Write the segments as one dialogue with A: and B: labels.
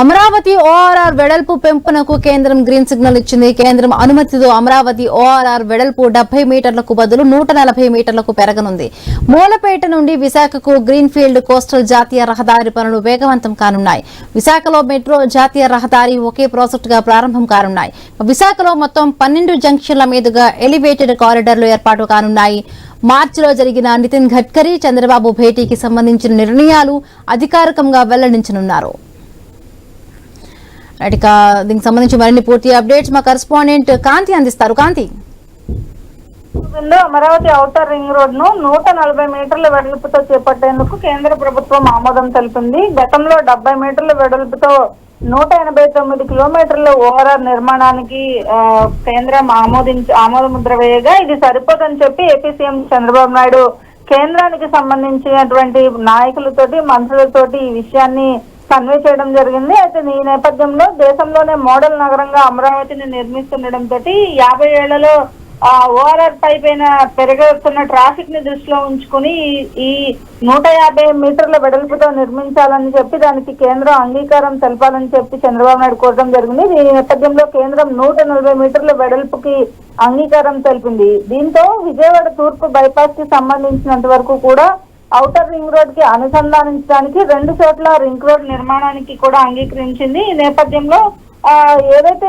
A: Amaravati ORR వెడల్పు పెంపునకు కేంద్రం green signal ఇచ్చింది. కేంద్రం అనుమతితో అమరావతి ఓఆర్ఆర్ వెడల్పు డెబ్బై మీటర్లకు బదులు నూట నలభై మీటర్లకు పెరగనుంది. మూలపేట నుండి విశాఖకు గ్రీన్ ఫీల్డ్ కోస్టల్ జాతీయ రహదారి పనులు వేగవంతం కానున్నాయి. విశాఖలో మెట్రో జాతీయ రహదారి ఒకే ప్రాజెక్టుగా ప్రారంభం కానున్నాయి. విశాఖలో మొత్తం పన్నెండు జంక్షన్ల మీదుగా ఎలివేటెడ్ కారిడార్లు ఏర్పాటు కానున్నాయి. మార్చిలో జరిగిన నితిన్ గడ్కరీ చంద్రబాబు భేటీకి సంబంధించిన నిర్ణయాలు అధికారికంగా వెల్లడించనున్నారు. ఇక దీనికి సంబంధించి మరిన్ని పూర్తి అప్డేట్స్ మా కరెస్పాండెంట్ కాంతి అందిస్తారు. కాంతి.
B: అమరావతి ఔటర్ రింగ్ రోడ్ను నూట నలభై మీటర్ల వెడల్పుతో చేపట్టేందుకు కేంద్ర ప్రభుత్వం ఆమోదం తెలిపింది. గతంలో డెబ్బై మీటర్ల వెడల్పుతో నూట ఎనభై తొమ్మిది కిలోమీటర్ల ఓవరాల్ నిర్మాణానికి కేంద్రం ఆమోదించి ఆమోద ముద్ర వేయగా ఇది సరిపోదని చెప్పి ఏపీ సీఎం చంద్రబాబు నాయుడు కేంద్రానికి సంబంధించినటువంటి నాయకులతోటి మంత్రులతోటి ఈ విషయాన్ని కన్వే చేయడం జరిగింది. అయితే ఈ నేపథ్యంలో దేశంలోనే మోడల్ నగరంగా అమరావతిని నిర్మిస్తుండటంతో యాభై ఏళ్ళలో ఆ ఓఆర్ఆర్ పై పైన పెరుగుతున్న ట్రాఫిక్ని దృష్టిలో ఉంచుకుని ఈ- నూట యాభై మీటర్ల వెడల్పుతో నిర్మించాలని చెప్పి దానికి కేంద్రం అంగీకారం తెలపాలని చెప్పి చంద్రబాబు నాయుడు కోరడం జరిగింది. ఈ నేపథ్యంలో కేంద్రం నూట నలభై మీటర్ల వెడల్పుకి అంగీకారం తెలిపింది. దీంతో విజయవాడ తూర్పు బైపాస్కి సంబంధించినంత వరకు కూడా ఔటర్ రింగ్ రోడ్కి అనుసంధానించడానికి రెండు చోట్ల రింగ్ రోడ్ నిర్మాణానికి కూడా అంగీకరించింది. ఈ నేపథ్యంలో ఆ, ఏదైతే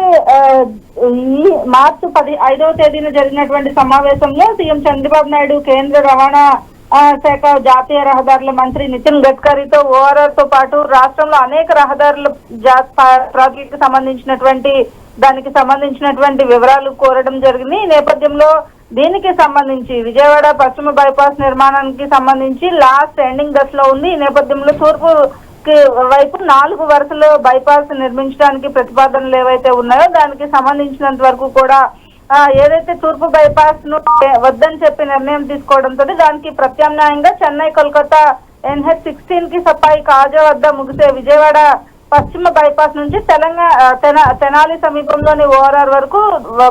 B: ఈ మార్చి పది ఐదవ తేదీన జరిగినటువంటి సమావేశంలో సీఎం చంద్రబాబు నాయుడు కేంద్ర రవాణా శాఖ జాతీయ రహదారుల మంత్రి నితిన్ గడ్కరీతో ఓఆర్ఆర్తో పాటు రాష్ట్రంలో అనేక రహదారుల జా- ప్రాజెక్టుకు సంబంధించినటువంటి దానికి సంబంధించినటువంటి వివరాలు కోరడం జరిగింది. ఈ నేపథ్యంలో దీనికి సంబంధించి విజయవాడ పశ్చిమ బైపాస్ నిర్మాణానికి సంబంధించి లాస్ట్ ఎండింగ్ దశలో ఉంది. ఈ నేపథ్యంలో తూర్పు కి వైపు నాలుగు వరుసలో బైపాస్ నిర్మించడానికి ప్రతిపాదనలు ఏవైతే ఉన్నాయో దానికి సంబంధించినంత వరకు కూడా ఏదైతే తూర్పు బైపాస్ను వద్దని చెప్పి నిర్ణయం తీసుకోవడంతో దానికి ప్రత్యామ్నాయంగా చెన్నై కోల్కతా ఎన్హెచ్ సిక్స్టీన్కి సప్పాయి కాజా వద్ద ముగిసే విజయవాడ పశ్చిమ బైపాస్ నుంచి తెలంగాణ తెన- తెనాలి సమీపంలోని ఓఆర్ఆర్ వరకు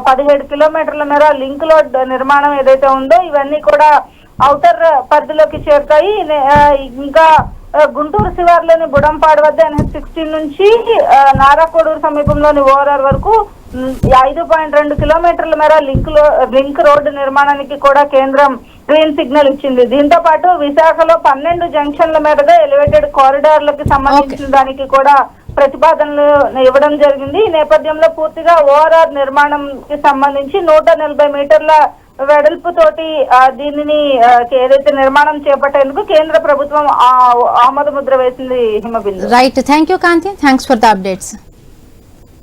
B: పదిహేడు కిలోమీటర్ల మేర లింక్ రోడ్ నిర్మాణం ఏదైతే ఉందో ఇవన్నీ కూడా ఔటర్ పరిధిలోకి చేరుతాయి. ఇంకా గుంటూరు శివార్లోని బుడంపాడు వద్ద ఎన్హెచ్ సిక్స్టీన్ నుంచి ఆ, నారాకోడూరు సమీపంలోని ఓఆర్ఆర్ వరకు ఐదు పాయింట్ రెండు కిలోమీటర్ల మేర లింక్ లింక్ రోడ్డు నిర్మాణానికి కూడా కేంద్రం గ్రీన్ సిగ్నల్ ఇచ్చింది. దీంతో పాటు విశాఖలో పన్నెండు జంక్షన్ల మేరగా ఎలివేటెడ్ కారిడార్లకు సంబంధించిన దానికి కూడా ప్రతిపాదనలు ఇవ్వడం జరిగింది. ఈ నేపథ్యంలో పూర్తిగా ఓఆర్ఆర్ నిర్మాణంకి సంబంధించి నూట నలభై మీటర్ల వెడల్పు తోటి ఆ, దీనిని ఏదైతే నిర్మాణం చేపట్టేందుకు కేంద్ర ప్రభుత్వం ఆమోద ముద్ర వేసింది Himabindu.
A: Right thank you Kanthi thanks for the updates